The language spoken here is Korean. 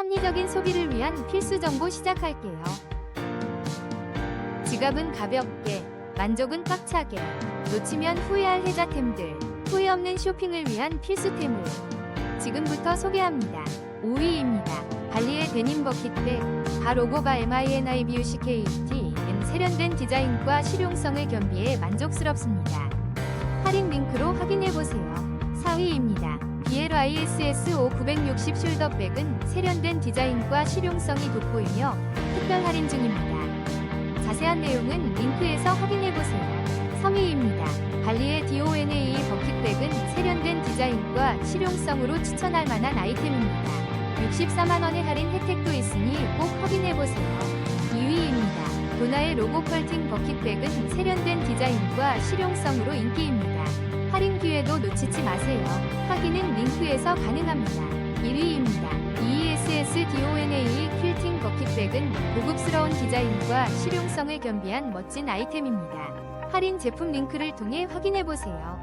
합리적인 소비를 위한 필수 정보 시작할게요. 지갑은 가볍게, 만족은 꽉차게, 놓치면 후회할 혜자템들, 후회 없는 쇼핑을 위한 필수템을 지금부터 소개합니다. 5위입니다. 발리의 데님 버킷백, 바 로고가 MINIBUCKT는 세련된 디자인과 실용성을 겸비해 만족스럽습니다. 할인 링크로 확인해보세요. 4위입니다. BLISS5 960 숄더백은 세련된 디자인과 실용성이 돋보이며 특별 할인 중입니다. 자세한 내용은 링크에서 확인해보세요. 3위입니다. 발리의 DONA 버킷백은 세련된 디자인과 실용성으로 추천할 만한 아이템입니다. 64만원의 할인 혜택도 있으니 꼭 확인해보세요. 2위입니다. 도나의 로고 컬팅 버킷백은 세련된 디자인과 실용성으로 인기입니다. 할인 기회도 놓치지 마세요. 확인은 링크에서 가능합니다. 1위입니다. ESS DONA 퀼팅 버킷백은 고급스러운 디자인과 실용성을 겸비한 멋진 아이템입니다. 할인 제품 링크를 통해 확인해보세요.